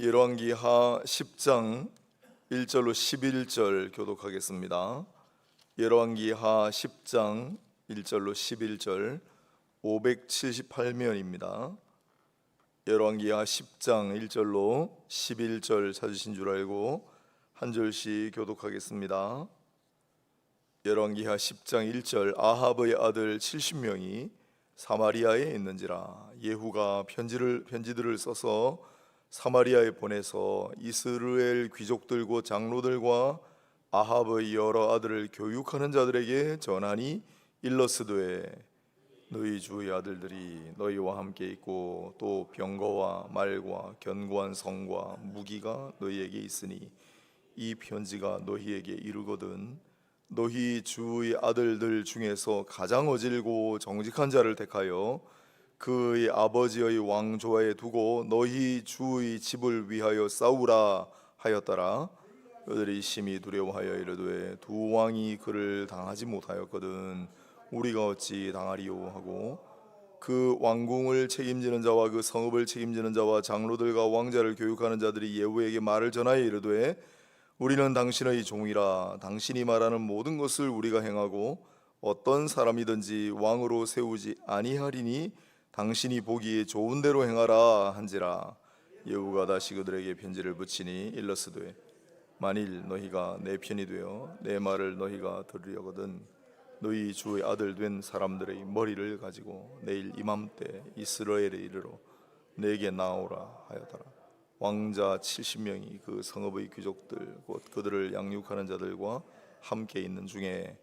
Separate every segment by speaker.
Speaker 1: 열왕기하 10장 1절로 11절 교독하겠습니다. 열왕기하 10장 1절로 11절 578면입니다. 열왕기하 10장 1절로 11절 찾으신 줄 알고 한 절씩 교독하겠습니다. 열왕기하 10장 1절 아합의 아들 70명이 사마리아에 있는지라 예후가 편지를 편지들을 써서 사마리아에 보내서 이스라엘 귀족들과 장로들과 아합의 여러 아들을 교육하는 자들에게 전하니 일러스되 너희 주의 아들들이 너희와 함께 있고 또 병거와 말과 견고한 성과 무기가 너희에게 있으니 이 편지가 너희에게 이르거든 너희 주의 아들들 중에서 가장 어질고 정직한 자를 택하여 그의 아버지의 왕조에 두고 너희 주의 집을 위하여 싸우라 하였더라. 그들이 심히 두려워하여 이르되 두 왕이 그를 당하지 못하였거든 우리가 어찌 당하리요? 하고 그 왕궁을 책임지는 자와 그 성읍을 책임지는 자와 장로들과 왕자를 교육하는 자들이 예후에게 말을 전하여 이르되 우리는 당신의 종이라. 당신이 말하는 모든 것을 우리가 행하고 어떤 사람이든지 왕으로 세우지 아니하리니 당신이 보기에 좋은 대로 행하라 한지라. 예후가 다시 그들에게 편지를 붙이니 일러스되 만일 너희가 내 편이 되어 내 말을 너희가 들으려거든 너희 주의 아들 된 사람들의 머리를 가지고 내일 이맘때 이스라엘에 이르러 내게 나오라 하였더라. 왕자 70명이 그 성읍의 귀족들 곧 그들을 양육하는 자들과 함께 있는 중에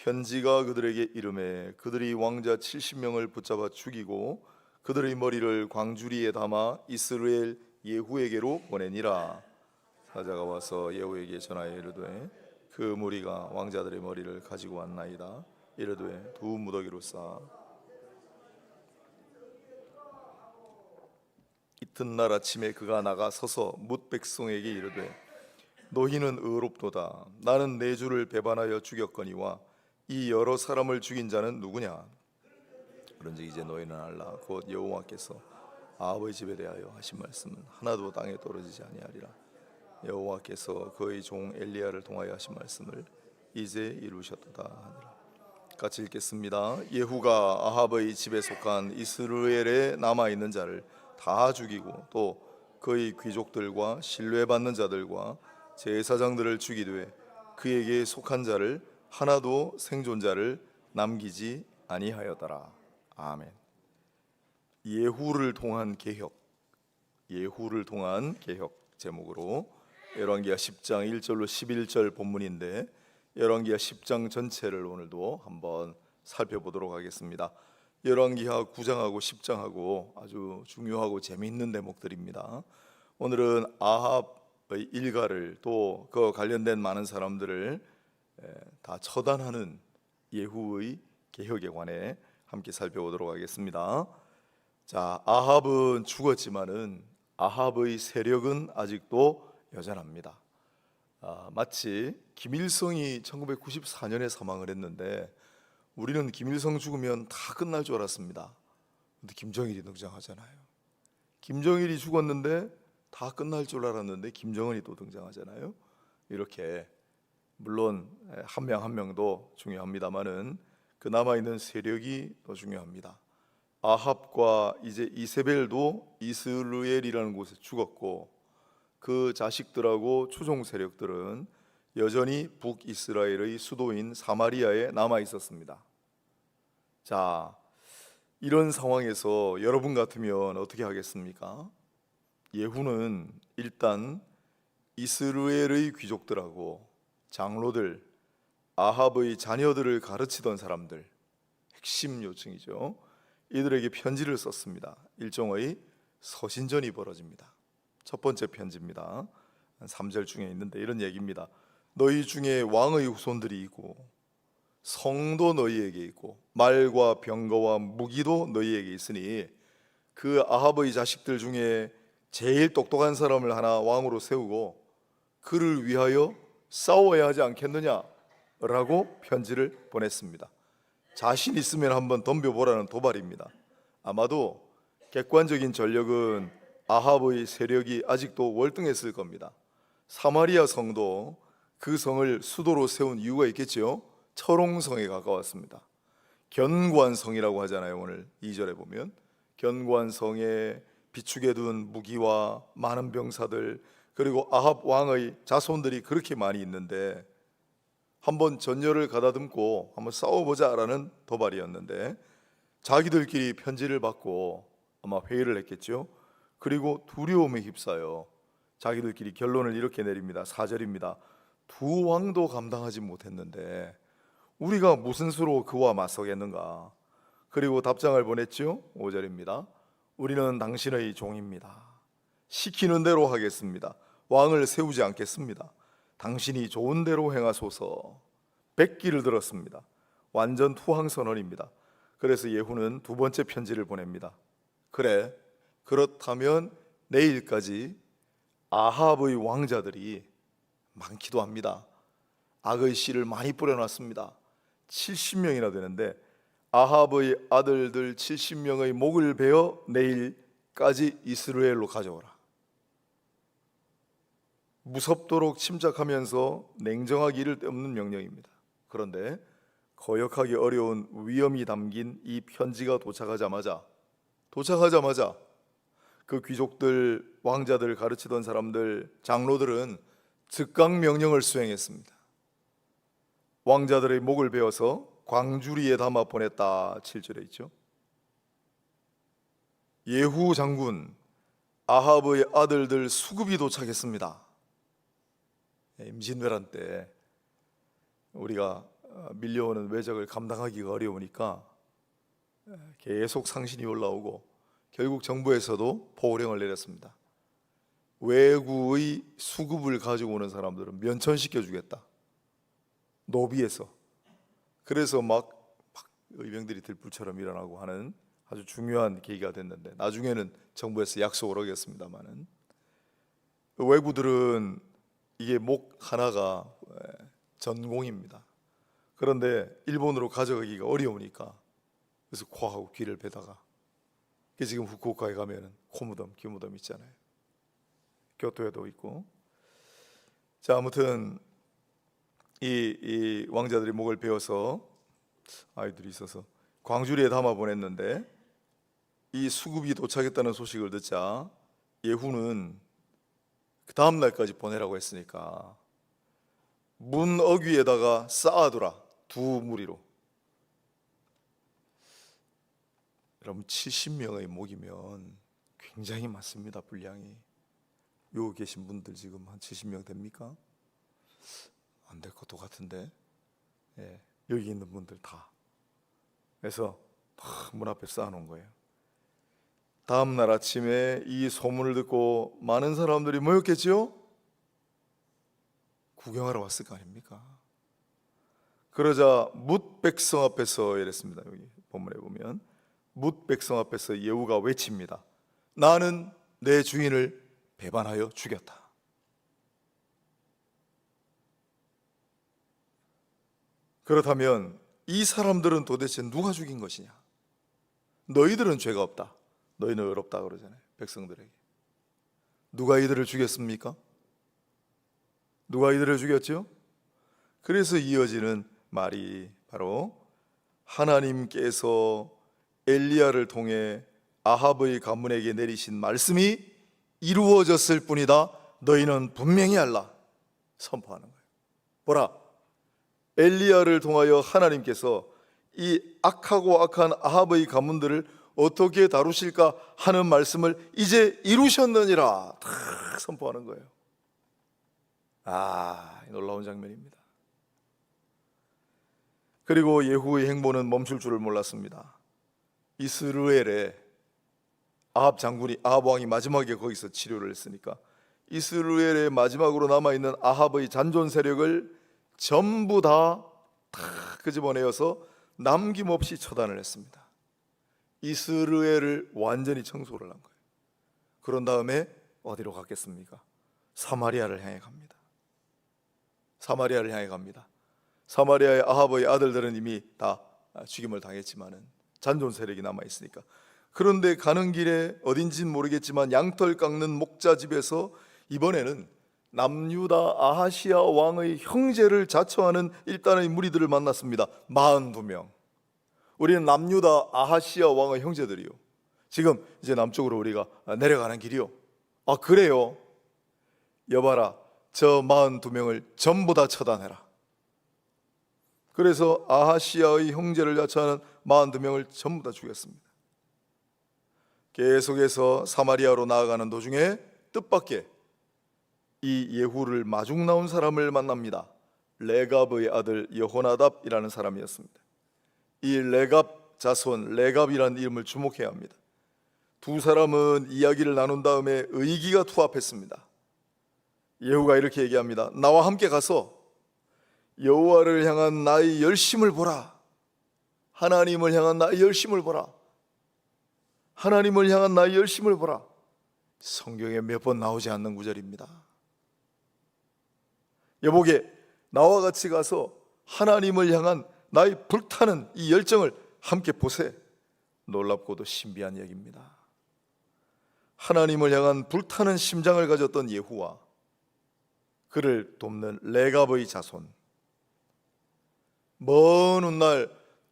Speaker 1: 편지가 그들에게 이름에 그들이 왕자 70명을 붙잡아 죽이고 그들의 머리를 광주리에 담아 이스라엘 예후에게로 보내니라. 사자가 와서 예후에게 전하여 이르되 그 무리가 왕자들의 머리를 가지고 왔나이다. 이르되 두 무더기로 쌓아 이튿날 아침에 그가 나가 서서 뭇 백성에게 이르되 너희는 의롭도다. 나는 내 주를 배반하여 죽였거니와 이 여러 사람을 죽인 자는 누구냐? 그런즉 이제 너희는 알라 곧 여호와께서 아버지 집에 대하여 하신 말씀은 하나도 땅에 떨어지지 아니하리라. 여호와께서 그의 종 엘리야를 통하여 하신 말씀을 이제 이루셨도다 하니라. 같이 읽겠습니다. 예후가 아합의 집에 속한 이스라엘에 남아 있는 자를 다 죽이고 또 그의 귀족들과 신뢰받는 자들과 제사장들을 죽이되 그에게 속한 자를 하나도 생존자를 남기지 아니하였더라. 아멘. 예후를 통한 개혁. 예후를 통한 개혁 제목으로 열왕기하 10장 1절로 11절 본문인데 열왕기하 10장 전체를 오늘도 한번 살펴보도록 하겠습니다. 열왕기하 9장하고 10장하고 아주 중요하고 재미있는 대목들입니다. 오늘은 아합의 일가를 또 그 관련된 많은 사람들을 에, 다 처단하는 예후의 개혁에 관해 함께 살펴보도록 하겠습니다. 자, 아합은 죽었지만은 아합의 세력은 아직도 여전합니다. 아, 마치 김일성이 1994년에 사망을 했는데 우리는 김일성 죽으면 다 끝날 줄 알았습니다. 근데 김정일이 등장하잖아요. 김정일이 죽었는데 다 끝날 줄 알았는데 김정은이 또 등장하잖아요. 이렇게 물론 한 명 한 명도 중요합니다만은 그 남아 있는 세력이 더 중요합니다. 아합과 이제 이세벨도 이스라엘이라는 곳에 죽었고 그 자식들하고 추종 세력들은 여전히 북이스라엘의 수도인 사마리아에 남아 있었습니다. 자, 이런 상황에서 여러분 같으면 어떻게 하겠습니까? 예후는 일단 이스라엘의 귀족들하고 장로들, 아합의 자녀들을 가르치던 사람들, 핵심 요청이죠. 이들에게 편지를 썼습니다. 일종의 서신전이 벌어집니다. 첫 번째 편지입니다. 3절 중에 있는데 이런 얘기입니다. 너희 중에 왕의 후손들이 있고 성도 너희에게 있고 말과 병거와 무기도 너희에게 있으니 그 아합의 자식들 중에 제일 똑똑한 사람을 하나 왕으로 세우고 그를 위하여 싸워야 하지 않겠느냐 라고 편지를 보냈습니다. 자신 있으면 한번 덤벼보라는 도발입니다. 아마도 객관적인 전력은 아합의 세력이 아직도 월등했을 겁니다. 사마리아 성도 그 성을 수도로 세운 이유가 있겠죠. 철옹성에 가까웠습니다. 견고한 성이라고 하잖아요. 오늘 2절에 보면 견고한 성에 비축해 둔 무기와 많은 병사들 그리고 아합 왕의 자손들이 그렇게 많이 있는데 한번 전열을 가다듬고 한번 싸워보자라는 도발이었는데 자기들끼리 편지를 받고 아마 회의를 했겠죠. 그리고 두려움에 휩싸여 자기들끼리 결론을 이렇게 내립니다. 4절입니다. 두 왕도 감당하지 못했는데 우리가 무슨 수로 그와 맞서겠는가? 그리고 답장을 보냈죠. 5절입니다. 우리는 당신의 종입니다. 시키는 대로 하겠습니다. 왕을 세우지 않겠습니다. 당신이 좋은 대로 행하소서. 백기를 들었습니다. 완전 투항 선언입니다. 그래서 예후는 두 번째 편지를 보냅니다. 그래, 그렇다면 내일까지 아합의 왕자들이 많기도 합니다. 악의 씨를 많이 뿌려놨습니다. 70명이나 되는데 아합의 아들들 70명의 목을 베어 내일까지 이스라엘로 가져오라. 무섭도록 침착하면서 냉정하기 이를 데 없는 명령입니다. 그런데 거역하기 어려운 위험이 담긴 이 편지가 도착하자마자 도착하자마자 그 귀족들, 왕자들 가르치던 사람들, 장로들은 즉각 명령을 수행했습니다. 왕자들의 목을 베어서 광주리에 담아 보냈다 7절에 있죠. 예후 장군 아합의 아들들 수급이 도착했습니다. 예, 임진왜란 때 우리가 어, 밀려오는 외적을 감당하기가 어려우니까 예, 계속 상신이 올라오고 결국 정부에서도 보호령을 내렸습니다. 외구의 수급을 가지고 오는 사람들은 면천시켜 주겠다. 노비에서. 그래서 막, 막 의병들이 들불처럼 일어나고 하는 아주 중요한 계기가 됐는데 나중에는 정부에서 약속을 어겼습니다만은 외구들은 이게 목 하나가 예, 전공입니다. 그런데 일본으로 가져가기가 어려우니까 그래서 코하고 귀를 베다가 그 지금 후쿠오카에 가면은 코무덤, 귀무덤 있잖아요. 교토에도 있고. 자 아무튼 이, 이 왕자들이 목을 베어서 아이들이 있어서 광주리에 담아 보냈는데 이 수급이 도착했다는 소식을 듣자 예후는 그 다음 날까지 보내라고 했으니까 문 어귀에다가 쌓아두라 두 무리로. 여러분 70명의 목이면 굉장히 많습니다 분량이. 요 계신 분들 지금 한 70명 됩니까? 안 될 것도 같은데. 예, 여기 있는 분들 다. 그래서 다문 앞에 쌓아놓은 거예요 다음 날 아침에 이 소문을 듣고 많은 사람들이 모였겠지요? 구경하러 왔을 거 아닙니까? 그러자 뭇 백성 앞에서 이랬습니다. 여기 본문에 보면 뭇 백성 앞에서 예후가 외칩니다. 나는 내 주인을 배반하여 죽였다. 그렇다면 이 사람들은 도대체 누가 죽인 것이냐? 너희들은 죄가 없다. 너희는 의롭다 그러잖아요. 백성들에게. 누가 이들을 죽였습니까? 누가 이들을 죽였죠? 그래서 이어지는 말이 바로 하나님께서 엘리야를 통해 아합의 가문에게 내리신 말씀이 이루어졌을 뿐이다. 너희는 분명히 알라. 선포하는 거예요. 보라. 엘리야를 통하여 하나님께서 이 악하고 악한 아합의 가문들을 어떻게 다루실까 하는 말씀을 이제 이루셨느니라. 탁 선포하는 거예요. 아, 놀라운 장면입니다. 그리고 예후의 행보는 멈출 줄을 몰랐습니다. 이스루엘에 아합 장군이 아합 왕이 마지막에 거기서 치료를 했으니까 이스루엘의 마지막으로 남아 있는 아합의 잔존 세력을 전부 다 다 끄집어내어서 남김없이 처단을 했습니다. 이스루엘을 완전히 청소를 한 거예요. 그런 다음에 어디로 갔겠습니까? 사마리아를 향해 갑니다. 사마리아를 향해 갑니다. 사마리아의 아합의 아들들은 이미 다 죽임을 당했지만은 잔존 세력이 남아 있으니까 그런데 가는 길에 어딘진 모르겠지만 양털 깎는 목자 집에서 이번에는 남유다 아하시아 왕의 형제를 자처하는 일단의 무리들을 만났습니다. 42명. 우리는 남유다 아하시아 왕의 형제들이요. 지금 이제 남쪽으로 우리가 내려가는 길이요. 아 그래요. 여봐라 저 42명을 전부 다 처단해라. 그래서 아하시아의 형제를 자처하는 42명을 전부 다 죽였습니다. 계속해서 사마리아로 나아가는 도중에 뜻밖의 이 예후를 마중 나온 사람을 만납니다. 레갑의 아들 여호나답이라는 사람이었습니다. 이 레갑 자손 레갑이라는 이름을 주목해야 합니다. 두 사람은 이야기를 나눈 다음에 의기가 투합했습니다. 예후가 이렇게 얘기합니다. 나와 함께 가서 여호와를 향한 나의 열심을 보라. 하나님을 향한 나의 열심을 보라. 하나님을 향한 나의 열심을 보라. 성경에 몇 번 나오지 않는 구절입니다. 여보게 나와 같이 가서 하나님을 향한 나의 불타는 이 열정을 함께 보세. 놀랍고도 신비한 얘기입니다. 하나님을 향한 불타는 심장을 가졌던 예후와 그를 돕는 레갑의 자손. 먼 훗날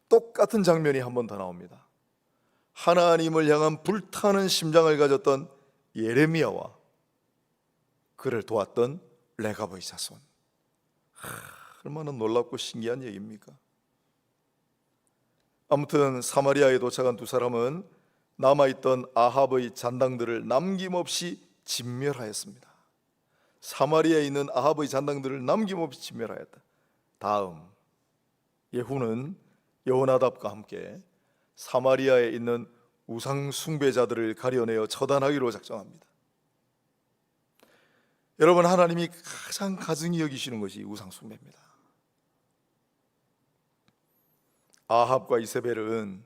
Speaker 1: 똑같은 장면이 한 번 더 나옵니다. 하나님을 향한 불타는 심장을 가졌던 예레미야와 그를 도왔던 레갑의 자손. 하, 얼마나 놀랍고 신기한 얘기입니까? 아무튼 사마리아에 도착한 두 사람은 남아있던 아합의 잔당들을 남김없이 진멸하였습니다. 사마리아에 있는 아합의 잔당들을 남김없이 진멸하였다. 다음 예후는 여호나답과 함께 사마리아에 있는 우상 숭배자들을 가려내어 처단하기로 작정합니다. 여러분 하나님이 가장 가증히 여기시는 것이 우상 숭배입니다. 아합과 이세벨은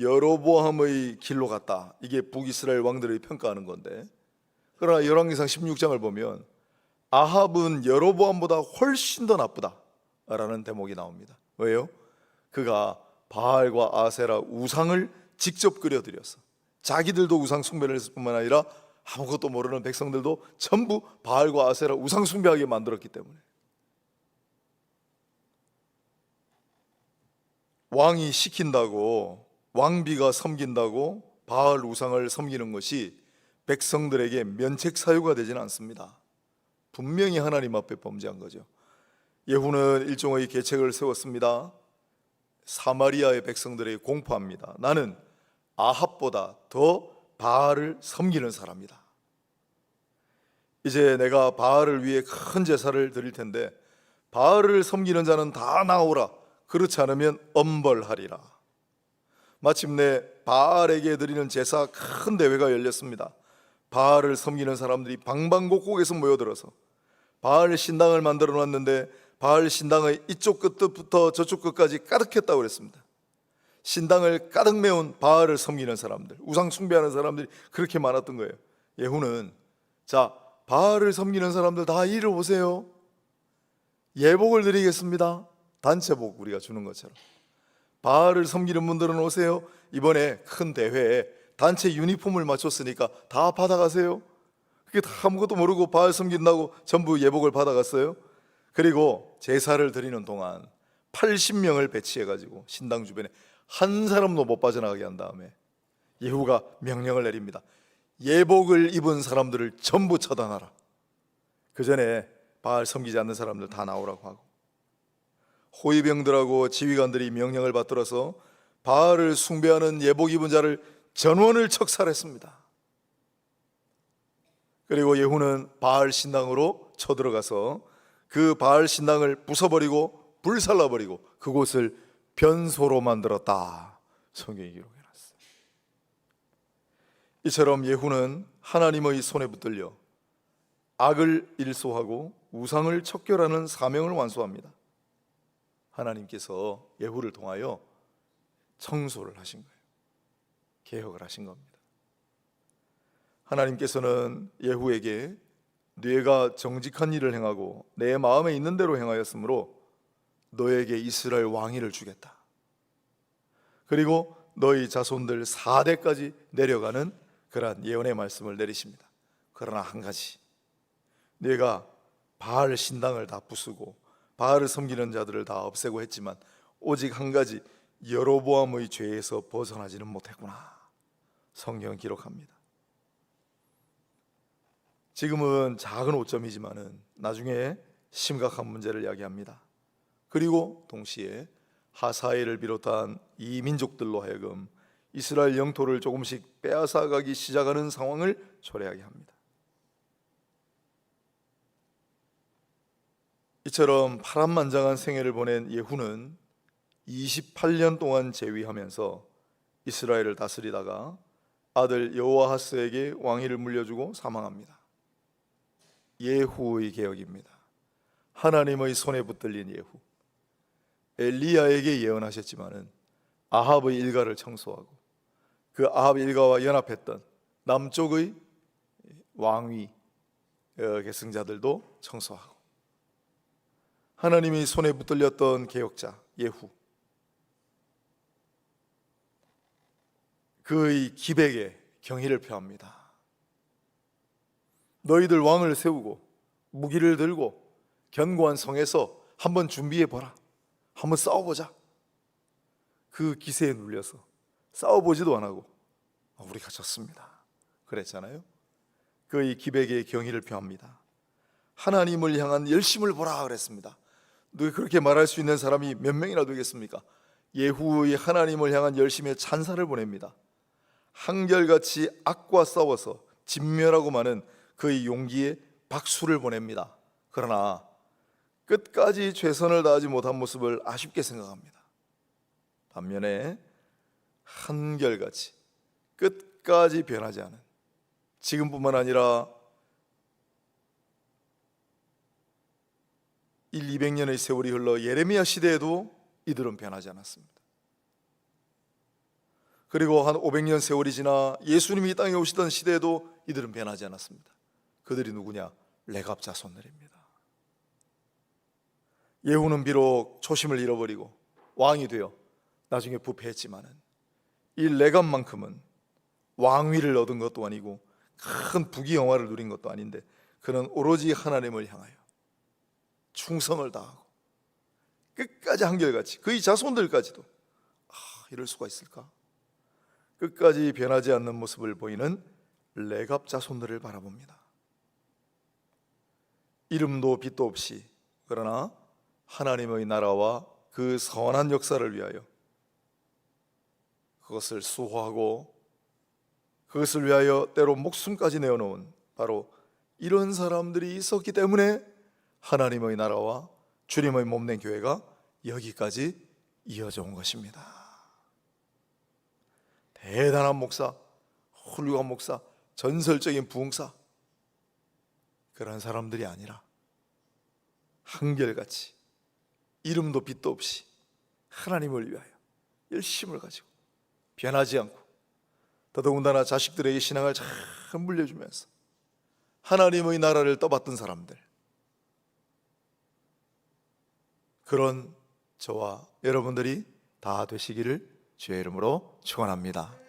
Speaker 1: 여로보암의 길로 갔다. 이게 북이스라엘 왕들의 평가하는 건데. 그러나 열왕기상 16장을 보면 아합은 여로보암보다 훨씬 더 나쁘다라는 대목이 나옵니다. 왜요? 그가 바알과 아세라 우상을 직접 그려드렸어. 자기들도 우상 숭배를 했을 뿐만 아니라 아무것도 모르는 백성들도 전부 바알과 아세라 우상 숭배하게 만들었기 때문에 왕이 시킨다고 왕비가 섬긴다고 바알 우상을 섬기는 것이 백성들에게 면책 사유가 되지는 않습니다. 분명히 하나님 앞에 범죄한 거죠. 예후는 일종의 계책을 세웠습니다. 사마리아의 백성들에게 공포합니다. 나는 아합보다 더 바알을 섬기는 사람이다. 이제 내가 바알을 위해 큰 제사를 드릴 텐데 바알을 섬기는 자는 다 나오라. 그렇지 않으면 엄벌하리라. 마침내 바알에게 드리는 제사 큰 대회가 열렸습니다. 바알을 섬기는 사람들이 방방곡곡에서 모여들어서 바알 신당을 만들어 놨는데 바알 신당의 이쪽 끝부터 저쪽 끝까지 가득했다고 그랬습니다. 신당을 가득 메운 바알을 섬기는 사람들, 우상 숭배하는 사람들이 그렇게 많았던 거예요. 예후는 자, 바알을 섬기는 사람들 다 이리 오세요. 예복을 드리겠습니다. 단체복 우리가 주는 것처럼. 바알을 섬기는 분들은 오세요. 이번에 큰 대회에 단체 유니폼을 맞췄으니까 다 받아가세요. 그게 다 아무것도 모르고 바알 섬긴다고 전부 예복을 받아갔어요. 그리고 제사를 드리는 동안 80명을 배치해 가지고 신당 주변에 한 사람도 못 빠져나가게 한 다음에 예후가 명령을 내립니다. 예복을 입은 사람들을 전부 처단하라. 그 전에 바알 섬기지 않는 사람들 다 나오라고 하고 호위병들하고 지휘관들이 명령을 받들어서 바알을 숭배하는 예복 입은 자를 전원을 척살했습니다. 그리고 예후는 바알 신당으로 쳐들어가서 그 바알 신당을 부숴버리고 불살라버리고 그곳을 변소로 만들었다. 성경이 기록해놨어요. 이처럼 예후는 하나님의 손에 붙들려 악을 일소하고 우상을 척결하는 사명을 완수합니다. 하나님께서 예후를 통하여 청소를 하신 거예요. 개혁을 하신 겁니다. 하나님께서는 예후에게 뇌가 정직한 일을 행하고 내 마음에 있는 대로 행하였으므로 너에게 이스라엘 왕위를 주겠다. 그리고 너희 자손들 4대까지 내려가는 그러한 예언의 말씀을 내리십니다. 그러나 한 가지 내가 바알 신당을 다 부수고 바알을 섬기는 자들을 다 없애고 했지만 오직 한 가지 여로보암의 죄에서 벗어나지는 못했구나. 성경 기록합니다. 지금은 작은 오점이지만은 나중에 심각한 문제를 야기합니다. 그리고 동시에 하사엘을 비롯한 이 민족들로 하여금 이스라엘 영토를 조금씩 빼앗아가기 시작하는 상황을 초래하게 합니다. 이처럼 파란만장한 생애를 보낸 예후는 28년 동안 재위하면서 이스라엘을 다스리다가 아들 여호아하스에게 왕위를 물려주고 사망합니다. 예후의 개혁입니다. 하나님의 손에 붙들린 예후. 엘리야에게 예언하셨지만은 아합의 일가를 청소하고 그 아합 일가와 연합했던 남쪽의 왕위 어, 계승자들도 청소하고 하나님이 손에 붙들렸던 개혁자 예후 그의 기백에 경의를 표합니다. 너희들 왕을 세우고 무기를 들고 견고한 성에서 한번 준비해 보라. 한번 싸워보자. 그 기세에 눌려서 싸워보지도 안 하고 아, 우리가 졌습니다. 그랬잖아요. 그의 기백에 경의를 표합니다. 하나님을 향한 열심을 보라 그랬습니다. 누가 그렇게 말할 수 있는 사람이 몇 명이나 되겠습니까? 예후의 하나님을 향한 열심의 찬사를 보냅니다. 한결같이 악과 싸워서 진멸하고 마는 그의 용기에 박수를 보냅니다. 그러나 끝까지 최선을 다하지 못한 모습을 아쉽게 생각합니다. 반면에 한결같이 끝까지 변하지 않은 지금뿐만 아니라 1, 200년의 세월이 흘러 예레미야 시대에도 이들은 변하지 않았습니다. 그리고 한 500년 세월이 지나 예수님이 이 땅에 오시던 시대에도 이들은 변하지 않았습니다. 그들이 누구냐? 레갑 자손들입니다. 예후는 비록 초심을 잃어버리고 왕이 되어 나중에 부패했지만은 이 레갑만큼은 왕위를 얻은 것도 아니고 큰 부귀 영화를 누린 것도 아닌데 그는 오로지 하나님을 향하여 충성을 다하고 끝까지 한결같이 그의 자손들까지도 아, 이럴 수가 있을까? 끝까지 변하지 않는 모습을 보이는 레갑 자손들을 바라봅니다. 이름도 빛도 없이 그러나 하나님의 나라와 그 선한 역사를 위하여 그것을 수호하고 그것을 위하여 때로 목숨까지 내어놓은 바로 이런 사람들이 있었기 때문에 하나님의 나라와 주님의 몸된 교회가 여기까지 이어져 온 것입니다. 대단한 목사, 훌륭한 목사, 전설적인 부흥사 그런 사람들이 아니라 한결같이 이름도 빛도 없이 하나님을 위하여 열심을 가지고 변하지 않고 더더군다나 자식들에게 신앙을 잘 물려주면서 하나님의 나라를 떠받던 사람들 그런 저와 여러분들이 다 되시기를 주의 이름으로 축원합니다.